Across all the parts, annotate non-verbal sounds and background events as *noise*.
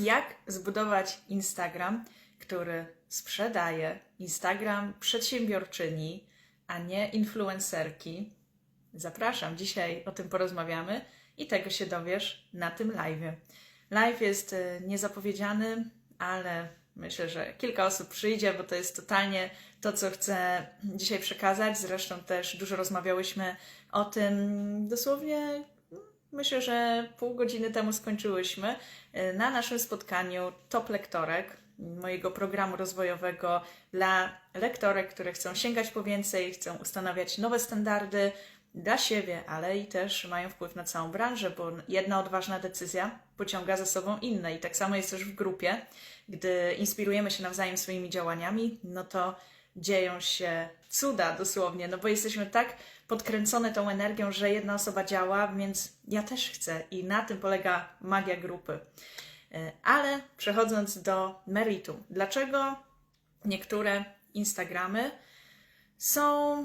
Jak zbudować Instagram, który sprzedaje, Instagram przedsiębiorczyni, a nie influencerki? Zapraszam, dzisiaj o tym porozmawiamy i tego się dowiesz na tym live. Live jest e, niezapowiedziany, ale myślę, że kilka osób przyjdzie, bo to jest totalnie to, co chcę dzisiaj przekazać. Zresztą też dużo rozmawiałyśmy o tym dosłownie Myślę, że pół godziny temu skończyłyśmy e, na naszym spotkaniu Top Lektorek, mojego programu rozwojowego dla lektorek, które chcą sięgać po więcej, chcą ustanawiać nowe standardy dla siebie, ale i też mają wpływ na całą branżę, bo jedna odważna decyzja pociąga za sobą inne. I tak samo jest też w grupie. Gdy inspirujemy się nawzajem swoimi działaniami, no to dzieją się cuda dosłownie, no bo jesteśmy tak podkręcone tą energią, że jedna osoba działa, więc ja też chcę i na tym polega magia grupy. E, ale przechodząc do meritum, dlaczego niektóre Instagramy są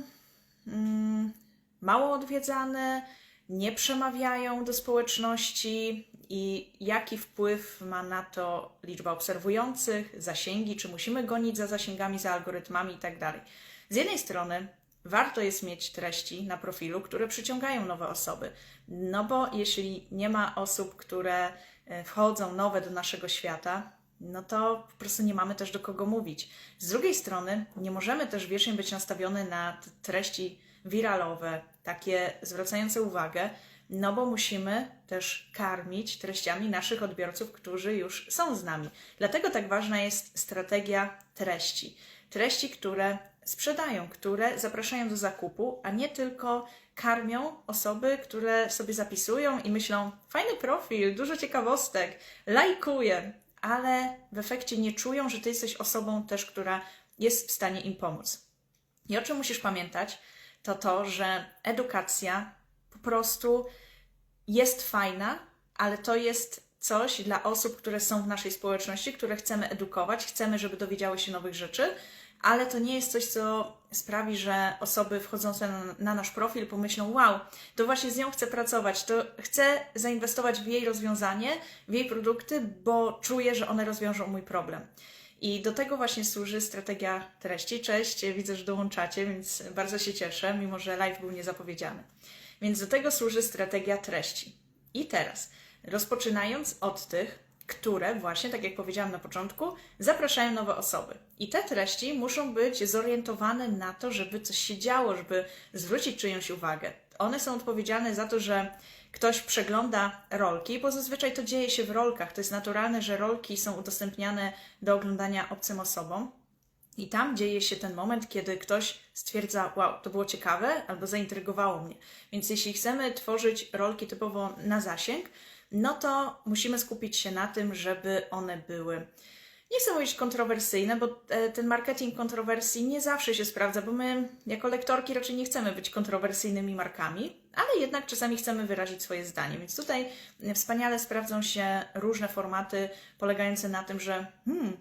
mm, mało odwiedzane, nie przemawiają do społeczności i jaki wpływ ma na to liczba obserwujących, zasięgi, czy musimy gonić za zasięgami, za algorytmami itd. Tak Z jednej strony warto jest mieć treści na profilu, które przyciągają nowe osoby. No bo jeśli nie ma osób, które e, wchodzą nowe do naszego świata, no to po prostu nie mamy też do kogo mówić. Z drugiej strony, nie możemy też wiecznie być nastawione na treści wiralowe, takie zwracające uwagę, no bo musimy też karmić treściami naszych odbiorców, którzy już są z nami. Dlatego tak ważna jest strategia treści. Treści, które sprzedają, które zapraszają do zakupu, a nie tylko karmią osoby, które sobie zapisują i myślą: fajny profil, dużo ciekawostek, lajkuję, ale w efekcie nie czują, że ty jesteś osobą też, która jest w stanie im pomóc. I o czym musisz pamiętać, to to, że edukacja po prostu jest fajna, ale to jest coś dla osób, które są w naszej społeczności, które chcemy edukować, chcemy, żeby dowiedziały się nowych rzeczy, ale to nie jest coś, co sprawi, że osoby wchodzące na, na, nasz profil pomyślą: Wow, to właśnie z nią chcę pracować, to chcę zainwestować w jej rozwiązanie, w jej produkty, bo czuję, że one rozwiążą mój problem. I do tego właśnie służy strategia treści. Cześć, widzę, że dołączacie, więc bardzo się cieszę, mimo że live był niezapowiedziany. Więc do tego służy strategia treści. I teraz, rozpoczynając od tych, które właśnie, tak jak powiedziałam na początku, zapraszają nowe osoby. I te treści muszą być zorientowane na to, żeby coś się działo, żeby zwrócić czyjąś uwagę. One są odpowiedzialne za to, że ktoś przegląda rolki, bo zazwyczaj to dzieje się w rolkach. To jest naturalne, że rolki są udostępniane do oglądania obcym osobom. I tam dzieje się ten moment, kiedy ktoś stwierdza, wow, to było ciekawe albo zaintrygowało mnie. Więc jeśli chcemy tworzyć rolki typowo na zasięg, no to musimy skupić się na tym, żeby one były nie chcę mówić kontrowersyjne, bo e, ten marketing kontrowersji nie zawsze się sprawdza, bo my jako lektorki raczej nie chcemy być kontrowersyjnymi markami, ale jednak czasami chcemy wyrazić swoje zdanie. Więc tutaj wspaniale sprawdzą się różne formaty polegające na tym, że hmm,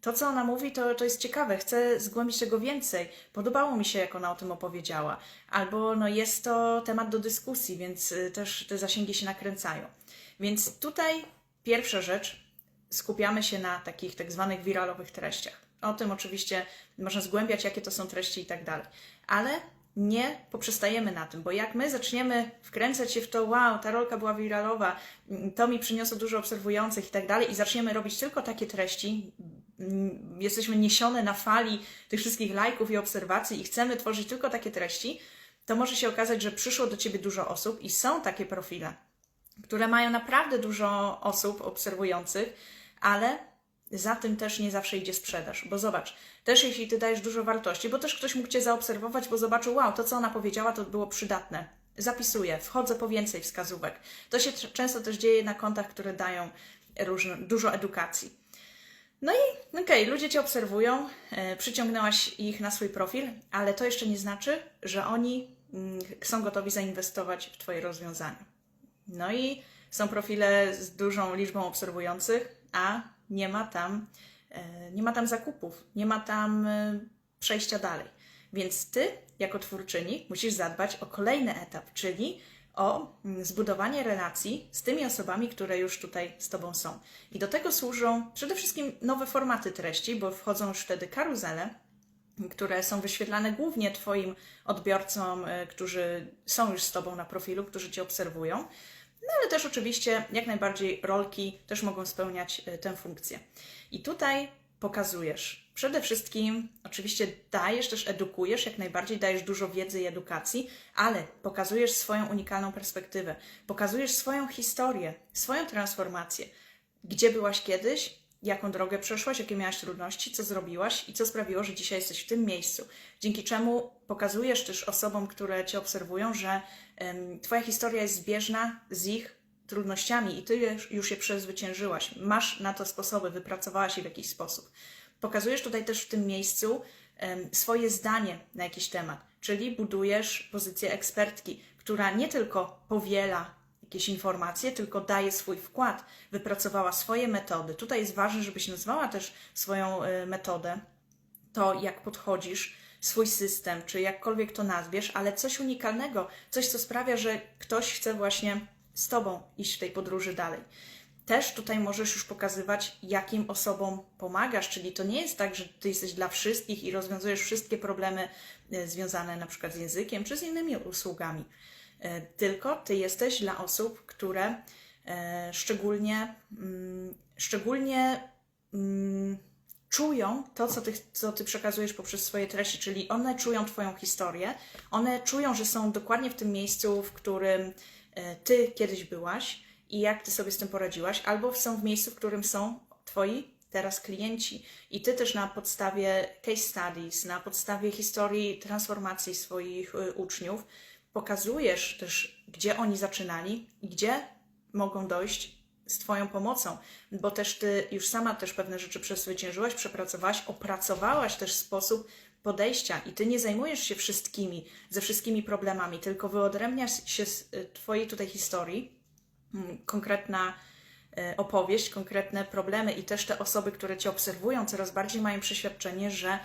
to, co ona mówi, to, to jest ciekawe, chcę zgłębić tego więcej. Podobało mi się, jak ona o tym opowiedziała. Albo no, jest to temat do dyskusji, więc y, też te zasięgi się nakręcają. Więc tutaj pierwsza rzecz, skupiamy się na takich tak zwanych wiralowych treściach. O tym oczywiście można zgłębiać, jakie to są treści i tak dalej. Ale nie poprzestajemy na tym, bo jak my zaczniemy wkręcać się w to, wow, ta rolka była wiralowa, to mi przyniosło dużo obserwujących i tak dalej, i zaczniemy robić tylko takie treści, mm, jesteśmy niesione na fali tych wszystkich lajków i obserwacji i chcemy tworzyć tylko takie treści, to może się okazać, że przyszło do ciebie dużo osób i są takie profile, które mają naprawdę dużo osób obserwujących, ale za tym też nie zawsze idzie sprzedaż. Bo zobacz, też jeśli ty dajesz dużo wartości, bo też ktoś mógł cię zaobserwować, bo zobaczył, wow, to co ona powiedziała, to było przydatne. Zapisuję, wchodzę po więcej wskazówek. To się często też dzieje na kontach, które dają różne, dużo edukacji. No i okej, okay, ludzie cię obserwują, yy, przyciągnęłaś ich na swój profil, ale to jeszcze nie znaczy, że oni yy, są gotowi zainwestować w Twoje rozwiązania. No i są profile z dużą liczbą obserwujących, a nie ma tam, e, nie ma tam zakupów, nie ma tam e, przejścia dalej. Więc ty, jako twórczyni, musisz zadbać o kolejny etap, czyli o mm, zbudowanie relacji z tymi osobami, które już tutaj z Tobą są. I do tego służą przede wszystkim nowe formaty treści, bo wchodzą już wtedy karuzele, które są wyświetlane głównie Twoim odbiorcom, y, którzy są już z Tobą na profilu, którzy Cię obserwują. No ale też oczywiście jak najbardziej rolki też mogą spełniać y, tę funkcję. I tutaj pokazujesz. Przede wszystkim, oczywiście, dajesz też, edukujesz, jak najbardziej dajesz dużo wiedzy i edukacji, ale pokazujesz swoją unikalną perspektywę, pokazujesz swoją historię, swoją transformację. Gdzie byłaś kiedyś, jaką drogę przeszłaś, jakie miałaś trudności, co zrobiłaś i co sprawiło, że dzisiaj jesteś w tym miejscu. Dzięki czemu pokazujesz też osobom, które Cię obserwują, że Twoja historia jest zbieżna z ich trudnościami i Ty już je przezwyciężyłaś. Masz na to sposoby, wypracowałaś je w jakiś sposób. Pokazujesz tutaj też w tym miejscu swoje zdanie na jakiś temat, czyli budujesz pozycję ekspertki, która nie tylko powiela jakieś informacje, tylko daje swój wkład, wypracowała swoje metody. Tutaj jest ważne, żebyś nazwała też swoją y, metodę, to jak podchodzisz, swój system, czy jakkolwiek to nazwiesz, ale coś unikalnego, coś, co sprawia, że ktoś chce właśnie z Tobą iść w tej podróży dalej. Też tutaj możesz już pokazywać, jakim osobom pomagasz, czyli to nie jest tak, że Ty jesteś dla wszystkich i rozwiązujesz wszystkie problemy y, związane na przykład z językiem, czy z innymi usługami tylko ty jesteś dla osób, które e, szczególnie, mm, szczególnie mm, czują to, co ty, co ty przekazujesz poprzez swoje treści, czyli one czują Twoją historię, one czują, że są dokładnie w tym miejscu, w którym e, Ty kiedyś byłaś i jak Ty sobie z tym poradziłaś, albo są w miejscu, w którym są Twoi teraz klienci. I Ty też na podstawie case studies, na podstawie historii transformacji swoich uczniów, pokazujesz też, gdzie oni zaczynali i gdzie mogą dojść z Twoją pomocą, bo też Ty już sama też pewne rzeczy przezwyciężyłaś, przepracowałaś, opracowałaś też sposób podejścia i Ty nie zajmujesz się wszystkimi, ze wszystkimi problemami, tylko wyodrębniasz się z y, Twojej tutaj historii, mm, konkretna y, opowieść, konkretne problemy i też te osoby, które Cię obserwują, coraz bardziej mają przeświadczenie, że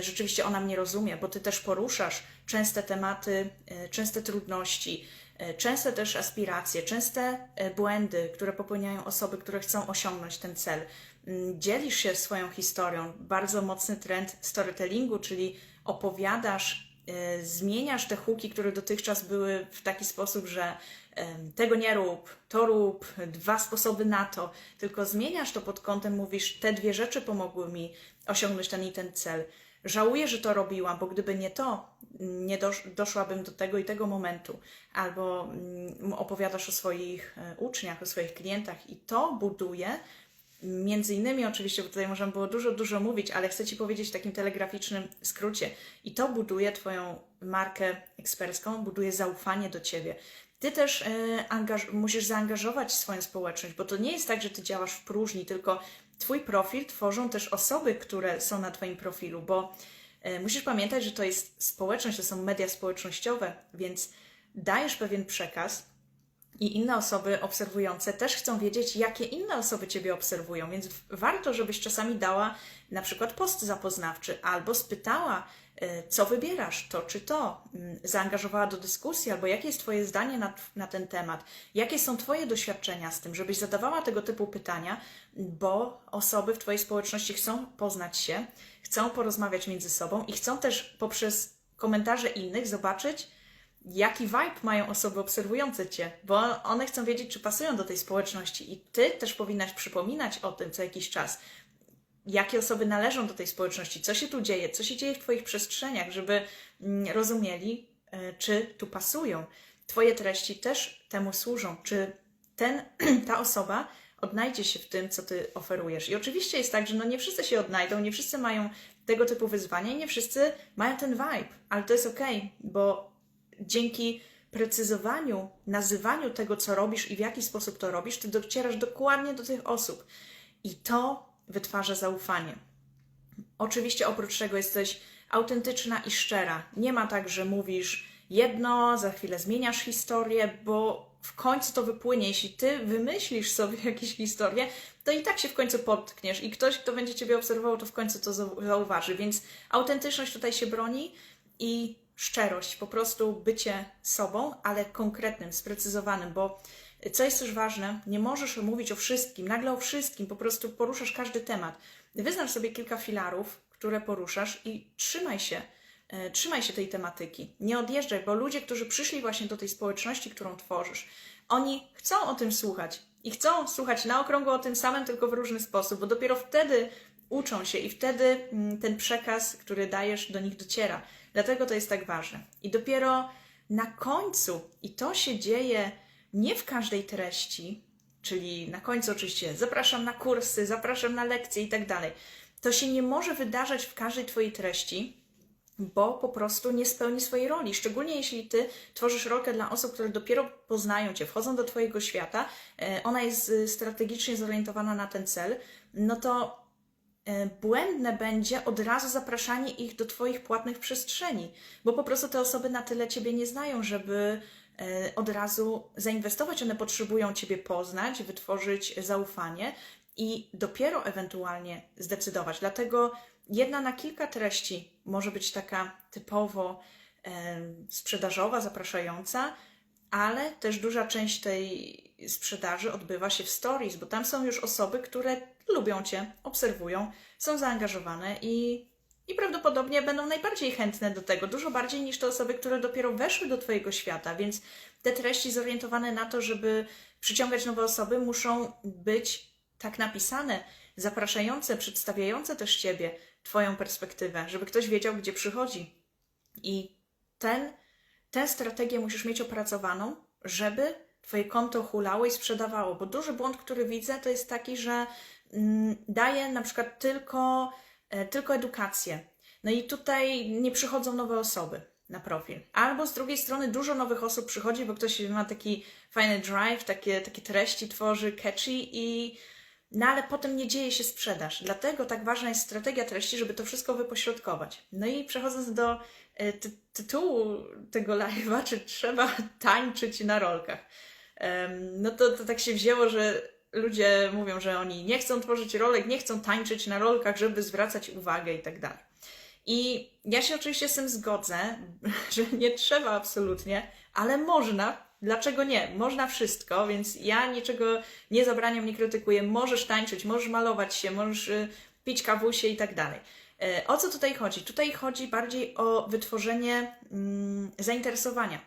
rzeczywiście ona mnie rozumie, bo Ty też poruszasz częste tematy, e, częste trudności, e, częste też aspiracje, częste e, błędy, które popełniają osoby, które chcą osiągnąć ten cel. Mm, dzielisz się swoją historią, bardzo mocny trend storytellingu, czyli opowiadasz, zmieniasz te huki, które dotychczas były w taki sposób, że tego nie rób, to rób, dwa sposoby na to, tylko zmieniasz to pod kątem, mówisz, te dwie rzeczy pomogły mi osiągnąć ten i ten cel. Żałuję, że to robiłam, bo gdyby nie to, nie dosz, doszłabym do tego i tego momentu. Albo mm, opowiadasz o swoich e, uczniach, o swoich klientach i to buduje. Między innymi, oczywiście, bo tutaj można było dużo, dużo mówić, ale chcę Ci powiedzieć w takim telegraficznym skrócie. I to buduje Twoją markę ekspercką, buduje zaufanie do Ciebie. Ty też e, musisz zaangażować swoją społeczność, bo to nie jest tak, że Ty działasz w próżni, tylko Twój profil tworzą też osoby, które są na Twoim profilu, bo e, musisz pamiętać, że to jest społeczność, to są media społecznościowe, więc dajesz pewien przekaz i inne osoby obserwujące też chcą wiedzieć, jakie inne osoby Ciebie obserwują, więc warto, żebyś czasami dała na przykład post zapoznawczy albo spytała, E, co wybierasz, to czy to, mm, zaangażowała do dyskusji, albo jakie jest Twoje zdanie na, na ten temat, jakie są Twoje doświadczenia z tym, żebyś zadawała tego typu pytania, bo osoby w Twojej społeczności chcą poznać się, chcą porozmawiać między sobą i chcą też poprzez komentarze innych zobaczyć, jaki vibe mają osoby obserwujące Cię, bo one chcą wiedzieć, czy pasują do tej społeczności i Ty też powinnaś przypominać o tym co jakiś czas jakie osoby należą do tej społeczności, co się tu dzieje, co się dzieje w Twoich przestrzeniach, żeby mm, rozumieli, e, czy tu pasują. Twoje treści też temu służą, czy ten, *clears throat* ta osoba odnajdzie się w tym, co Ty oferujesz. I oczywiście jest tak, że no nie wszyscy się odnajdą, nie wszyscy mają tego typu wyzwania i nie wszyscy mają ten vibe, ale to jest ok, bo dzięki precyzowaniu, nazywaniu tego, co robisz i w jaki sposób to robisz, ty docierasz dokładnie do tych osób. I to wytwarza zaufanie. Oczywiście oprócz tego jesteś autentyczna i szczera. Nie ma tak, że mówisz jedno, za chwilę zmieniasz historię, bo w końcu to wypłynie. Jeśli ty wymyślisz sobie *laughs* jakieś historię, to i tak się w końcu potkniesz i ktoś, kto będzie ciebie obserwował, to w końcu to zauważy. Więc autentyczność tutaj się broni i szczerość, po prostu bycie sobą, ale konkretnym, sprecyzowanym, bo co jest też ważne, nie możesz mówić o wszystkim, nagle o wszystkim, po prostu poruszasz każdy temat. Wyznacz sobie kilka filarów, które poruszasz i trzymaj się, e, trzymaj się tej tematyki. Nie odjeżdżaj, bo ludzie, którzy przyszli właśnie do tej społeczności, którą tworzysz, oni chcą o tym słuchać i chcą słuchać na okrągło o tym samym, tylko w różny sposób, bo dopiero wtedy uczą się i wtedy mm, ten przekaz, który dajesz, do nich dociera. Dlatego to jest tak ważne. I dopiero na końcu, i to się dzieje nie w każdej treści, czyli na końcu oczywiście zapraszam na kursy, zapraszam na lekcje i tak dalej. To się nie może wydarzać w każdej Twojej treści, bo po prostu nie spełni swojej roli. Szczególnie jeśli Ty tworzysz rolkę dla osób, które dopiero poznają Cię, wchodzą do Twojego świata, e, ona jest y, strategicznie zorientowana na ten cel, no to błędne będzie od razu zapraszanie ich do Twoich płatnych przestrzeni, bo po prostu te osoby na tyle Ciebie nie znają, żeby e, od razu zainwestować. One potrzebują Ciebie poznać, wytworzyć zaufanie i dopiero ewentualnie zdecydować. Dlatego jedna na kilka treści może być taka typowo e, sprzedażowa, zapraszająca, ale też duża część tej sprzedaży odbywa się w stories, bo tam są już osoby, które lubią Cię, obserwują, są zaangażowane i, i prawdopodobnie będą najbardziej chętne do tego, dużo bardziej niż te osoby, które dopiero weszły do Twojego świata, więc te treści zorientowane na to, żeby przyciągać nowe osoby, muszą być tak napisane, zapraszające, przedstawiające też Ciebie, Twoją perspektywę, żeby ktoś wiedział, gdzie przychodzi. I ten, tę strategię musisz mieć opracowaną, żeby Twoje konto hulało i sprzedawało. Bo duży błąd, który widzę, to jest taki, że daje na przykład tylko, e, tylko edukację. No i tutaj nie przychodzą nowe osoby na profil. Albo z drugiej strony dużo nowych osób przychodzi, bo ktoś ma taki fajny drive, takie, takie treści tworzy, catchy i no ale potem nie dzieje się sprzedaż. Dlatego tak ważna jest strategia treści, żeby to wszystko wypośrodkować. No i przechodząc do e, ty tytułu tego live'a, czy trzeba *laughs* tańczyć na rolkach. No to, to tak się wzięło, że ludzie mówią, że oni nie chcą tworzyć rolek, nie chcą tańczyć na rolkach, żeby zwracać uwagę i tak dalej. I ja się oczywiście z tym zgodzę, *laughs* że nie trzeba absolutnie, ale można Dlaczego nie? Można wszystko, więc ja niczego nie zabraniam, nie krytykuję. Możesz tańczyć, możesz malować się, możesz y, pić kawusie i tak dalej. E, o co tutaj chodzi? Tutaj chodzi bardziej o wytworzenie mm, zainteresowania.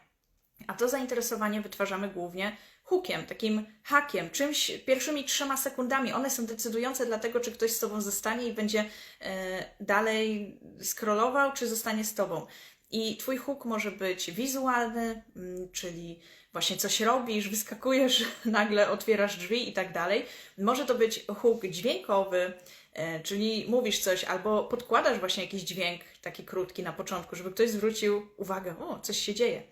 A to zainteresowanie wytwarzamy głównie takim hakiem, czymś pierwszymi trzema sekundami. One są decydujące dla tego, czy ktoś z Tobą zostanie i będzie e, dalej scrollował, czy zostanie z Tobą. I Twój hook może być wizualny, mm, czyli właśnie coś robisz, wyskakujesz, *laughs* nagle otwierasz drzwi i tak dalej. Może to być hook dźwiękowy, e, czyli mówisz coś albo podkładasz właśnie jakiś dźwięk taki krótki na początku, żeby ktoś zwrócił uwagę, o, coś się dzieje.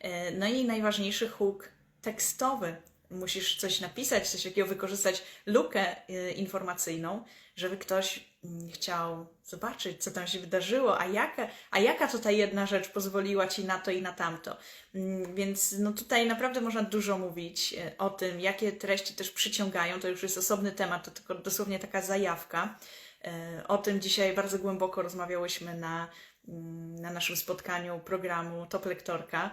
E, no i najważniejszy hook tekstowy. Musisz coś napisać, coś takiego wykorzystać lukę e, informacyjną, żeby ktoś chciał zobaczyć, co tam się wydarzyło, a jaka, a jaka tutaj jedna rzecz pozwoliła ci na to i na tamto. Mm, więc no tutaj naprawdę można dużo mówić e, o tym, jakie treści też przyciągają. To już jest osobny temat, to tylko dosłownie taka zajawka. E, o tym dzisiaj bardzo głęboko rozmawiałyśmy na, na naszym spotkaniu programu Top Lektorka.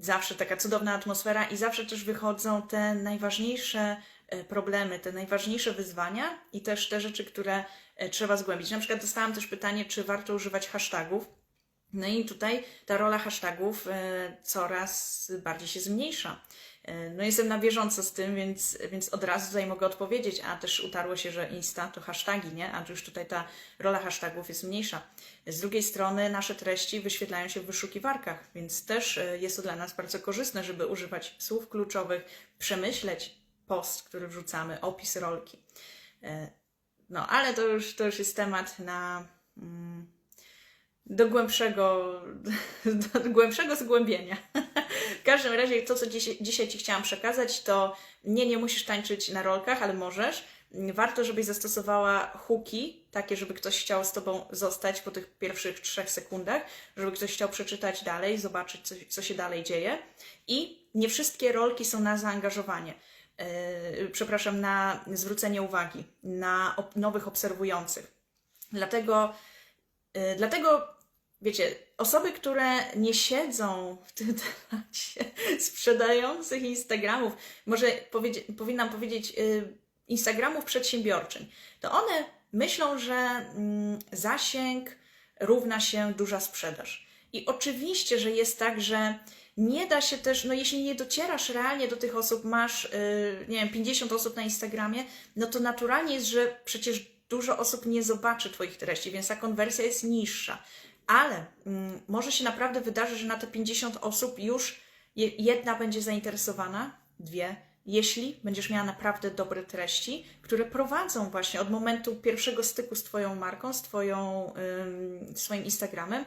Zawsze taka cudowna atmosfera i zawsze też wychodzą te najważniejsze E, problemy, te najważniejsze wyzwania i też te rzeczy, które e, trzeba zgłębić. Na przykład dostałam też pytanie, czy warto używać hashtagów. No i tutaj ta rola hashtagów e, coraz bardziej się zmniejsza. No jestem na bieżąco z tym, więc, więc od razu tutaj mogę odpowiedzieć, a też utarło się, że Insta to hashtagi, nie? A już tutaj ta rola hashtagów jest mniejsza. Z drugiej strony nasze treści wyświetlają się w wyszukiwarkach, więc też jest to dla nas bardzo korzystne, żeby używać słów kluczowych, przemyśleć post, który wrzucamy, opis rolki. E, no, ale to już, to już jest temat na mm, do głębszego, *laughs* do głębszego zgłębienia. *laughs* W każdym razie to, co dzisiaj, dzisiaj Ci chciałam przekazać, to nie, nie musisz tańczyć na rolkach, ale możesz. Warto, żebyś zastosowała hooki, takie, żeby ktoś chciał z Tobą zostać po tych pierwszych trzech sekundach, żeby ktoś chciał przeczytać dalej, zobaczyć, co, co się dalej dzieje. I nie wszystkie rolki są na zaangażowanie. Yy, przepraszam, na zwrócenie uwagi na nowych obserwujących. Dlatego, yy, dlatego wiecie, osoby, które nie siedzą w tym *laughs* temacie sprzedających Instagramów, może powiedzi, powinnam powiedzieć y, Instagramów przedsiębiorczyń, to one myślą, że mm, zasięg równa się duża sprzedaż. I oczywiście, że jest tak, że nie da się też, no jeśli nie docierasz realnie do tych osób, masz, y, nie wiem, 50 osób na Instagramie, no to naturalnie jest, że przecież dużo osób nie zobaczy Twoich treści, więc ta konwersja jest niższa. Ale mm, może się naprawdę wydarzyć, że na te 50 osób już je- jedna będzie zainteresowana, dwie, jeśli będziesz miała naprawdę dobre treści, które prowadzą właśnie od momentu pierwszego styku z Twoją marką, z Twoją, swoim Instagramem,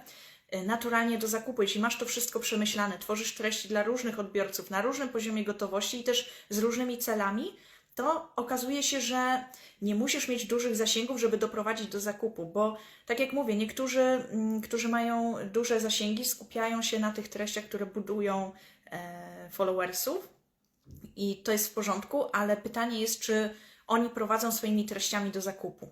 y, naturalnie do zakupu. Jeśli masz to wszystko przemyślane, tworzysz treści dla różnych odbiorców na różnym poziomie gotowości i też z różnymi celami, to okazuje się, że nie musisz mieć dużych zasięgów, żeby doprowadzić do zakupu, bo tak jak mówię, niektórzy, mm, którzy mają duże zasięgi, skupiają się na tych treściach, które budują e, followersów i to jest w porządku, ale pytanie jest, czy oni prowadzą swoimi treściami do zakupu.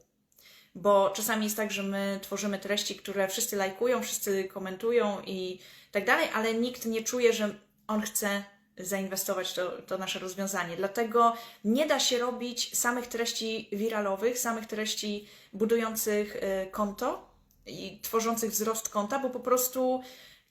Bo czasami jest tak, że my tworzymy treści, które wszyscy lajkują, wszyscy komentują i tak dalej, ale nikt nie czuje, że on chce zainwestować to, to nasze rozwiązanie. Dlatego nie da się robić samych treści wiralowych, samych treści budujących y, konto i tworzących wzrost konta, bo po prostu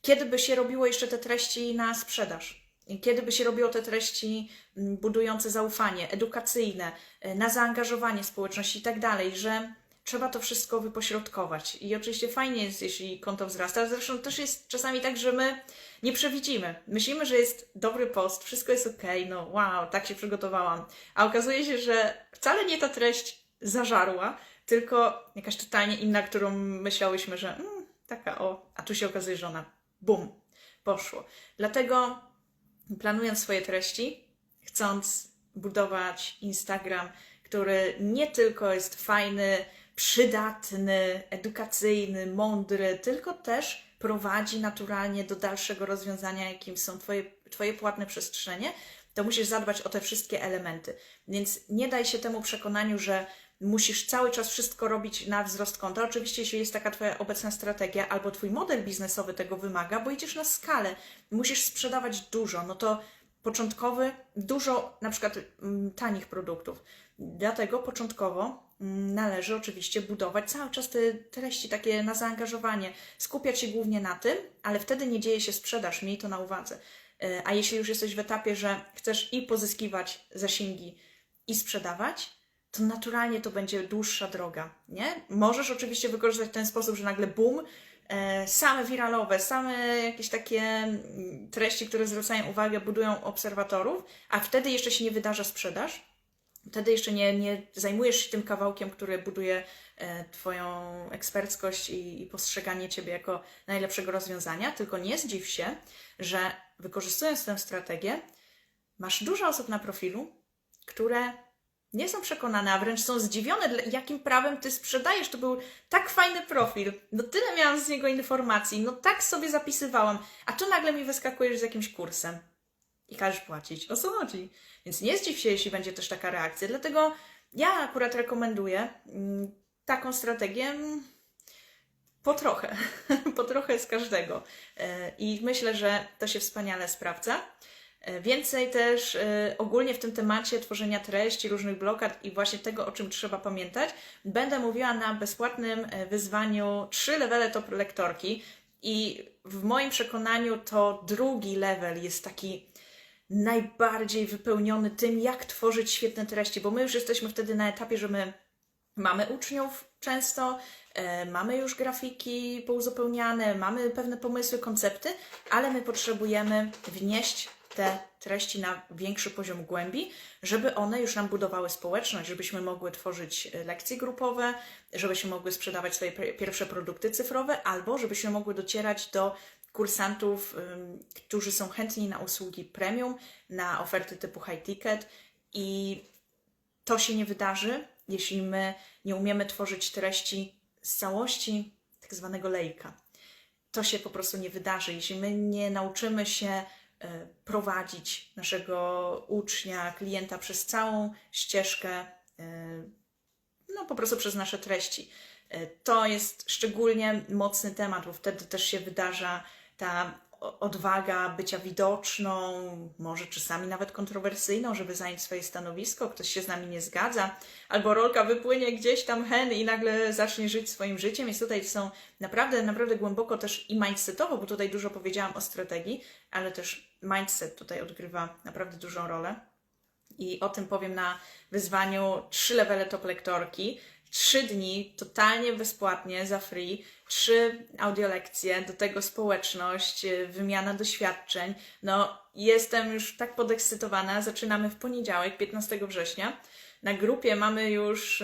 kiedy by się robiło jeszcze te treści na sprzedaż? Kiedy by się robiło te treści mm, budujące zaufanie, edukacyjne, y, na zaangażowanie społeczności i tak dalej, że trzeba to wszystko wypośrodkować. I oczywiście fajnie jest, jeśli konto wzrasta. Zresztą też jest czasami tak, że my nie przewidzimy. Myślimy, że jest dobry post, wszystko jest ok, no wow, tak się przygotowałam. A okazuje się, że wcale nie ta treść zażarła, tylko jakaś totalnie inna, którą myślałyśmy, że mm, taka o, a tu się okazuje, że ona bum, poszło. Dlatego planując swoje treści, chcąc budować Instagram, który nie tylko jest fajny, przydatny, edukacyjny, mądry, tylko też prowadzi naturalnie do dalszego rozwiązania, jakim są twoje, twoje płatne przestrzenie, to musisz zadbać o te wszystkie elementy. Więc nie daj się temu przekonaniu, że musisz cały czas wszystko robić na wzrost konta. Oczywiście, jeśli jest taka Twoja obecna strategia albo Twój model biznesowy tego wymaga, bo idziesz na skalę, musisz sprzedawać dużo, no to początkowy, dużo na przykład mm, tanich produktów. Dlatego początkowo należy oczywiście budować cały czas te treści takie na zaangażowanie, skupiać się głównie na tym, ale wtedy nie dzieje się sprzedaż, miej to na uwadze. E, A jeśli już jesteś w etapie, że chcesz i pozyskiwać zasięgi, i sprzedawać, to naturalnie to będzie dłuższa droga, nie? Możesz oczywiście wykorzystać ten sposób, że nagle boom, e, same wiralowe, same jakieś takie mm, treści, które zwracają uwagę, budują obserwatorów, a wtedy jeszcze się nie wydarza sprzedaż, wtedy jeszcze nie, nie zajmujesz się tym kawałkiem, który buduje e, Twoją eksperckość i, i postrzeganie Ciebie jako najlepszego rozwiązania, tylko nie zdziw się, że wykorzystując tę strategię, masz dużo osób na profilu, które nie są przekonane, a wręcz są zdziwione, jakim prawem ty sprzedajesz. To był tak fajny profil, no tyle miałam z niego informacji, no tak sobie zapisywałam, a tu nagle mi wyskakujesz z jakimś kursem i każesz płacić. O co chodzi? Więc nie zdziw się, jeśli będzie też taka reakcja. Dlatego ja akurat rekomenduję mm, taką strategię mm, po trochę, *laughs* po trochę z każdego. E, I myślę, że to się wspaniale sprawdza. E, Więcej też e, ogólnie w tym temacie tworzenia treści, różnych blokad i właśnie tego, o czym trzeba pamiętać, będę mówiła na bezpłatnym wyzwaniu 3 levele top lektorki. I w moim przekonaniu to drugi level jest taki najbardziej wypełniony tym, jak tworzyć świetne treści, bo my już jesteśmy wtedy na etapie, że my mamy uczniów często, e, mamy już grafiki pouzupełniane, mamy pewne pomysły, koncepty, ale my potrzebujemy wnieść te treści na większy poziom głębi, żeby one już nam budowały społeczność, żebyśmy mogły tworzyć e, lekcje grupowe, żebyśmy mogły sprzedawać swoje pierwsze produkty cyfrowe, albo żebyśmy mogły docierać do kursantów, którzy są chętni na usługi premium, na oferty typu high ticket i to się nie wydarzy, jeśli my nie umiemy tworzyć treści z całości tak zwanego lejka. To się po prostu nie wydarzy, jeśli my nie nauczymy się e, prowadzić naszego ucznia, klienta przez całą ścieżkę e, no po prostu przez nasze treści. E, To jest szczególnie mocny temat, bo wtedy też się wydarza ta odwaga bycia widoczną, może czasami nawet kontrowersyjną, żeby zająć swoje stanowisko, ktoś się z nami nie zgadza, albo rolka wypłynie gdzieś tam hen i nagle zacznie żyć swoim życiem. Więc tutaj są naprawdę, naprawdę głęboko też i mindsetowo, bo tutaj dużo powiedziałam o strategii, ale też mindset tutaj odgrywa naprawdę dużą rolę. I o tym powiem na wyzwaniu 3 levele top lektorki. Trzy dni totalnie bezpłatnie za free, trzy audiolekcje, do tego społeczność, y, wymiana doświadczeń. No, jestem już tak podekscytowana. Zaczynamy w poniedziałek, 15 września. Na grupie mamy już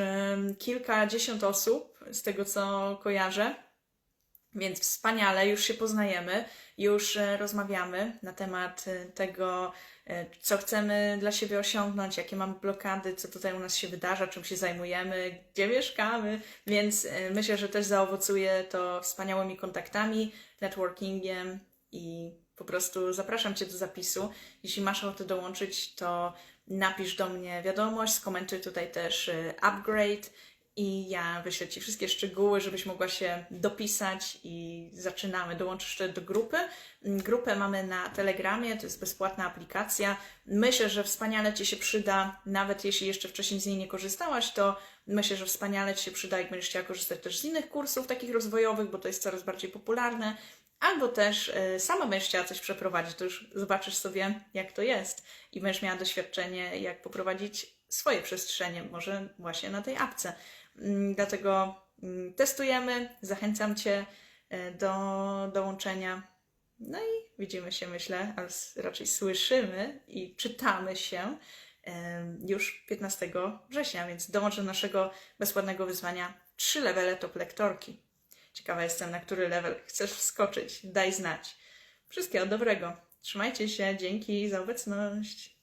kilkadziesiąt osób, z tego co kojarzę. Więc wspaniale, już się poznajemy, już e, rozmawiamy na temat e, tego, e, co chcemy dla siebie osiągnąć, jakie mamy blokady, co tutaj u nas się wydarza, czym się zajmujemy, gdzie mieszkamy. Więc myślę, że też zaowocuje to wspaniałymi kontaktami, networkingiem i po prostu zapraszam Cię do zapisu. Jeśli masz ochotę dołączyć, to napisz do mnie wiadomość, skomentuj tutaj też upgrade i ja wyślę Ci wszystkie szczegóły, żebyś mogła się dopisać i zaczynamy. Dołączysz jeszcze do grupy. Mm, Grupę mamy na Telegramie, to jest bezpłatna aplikacja. Myślę, że wspaniale Ci się przyda, nawet jeśli jeszcze wcześniej z niej nie korzystałaś, to myślę, że wspaniale Ci się przyda, jak będziesz chciała korzystać też z innych kursów takich rozwojowych, bo to jest coraz bardziej popularne. Albo też y, sama będziesz chciała coś przeprowadzić, to już zobaczysz sobie, jak to jest i będziesz miała doświadczenie, jak poprowadzić swoje przestrzenie, może właśnie na tej apce. Mm, Dlatego mm, testujemy, zachęcam Cię e, do dołączenia. No i widzimy się, myślę, a raczej słyszymy i czytamy się em, już 15 września, więc dołącz do naszego bezpłatnego wyzwania 3 levele top lektorki. Ciekawa jestem, na który level chcesz wskoczyć. Daj znać. Wszystkiego dobrego. Trzymajcie się. Dzięki za obecność.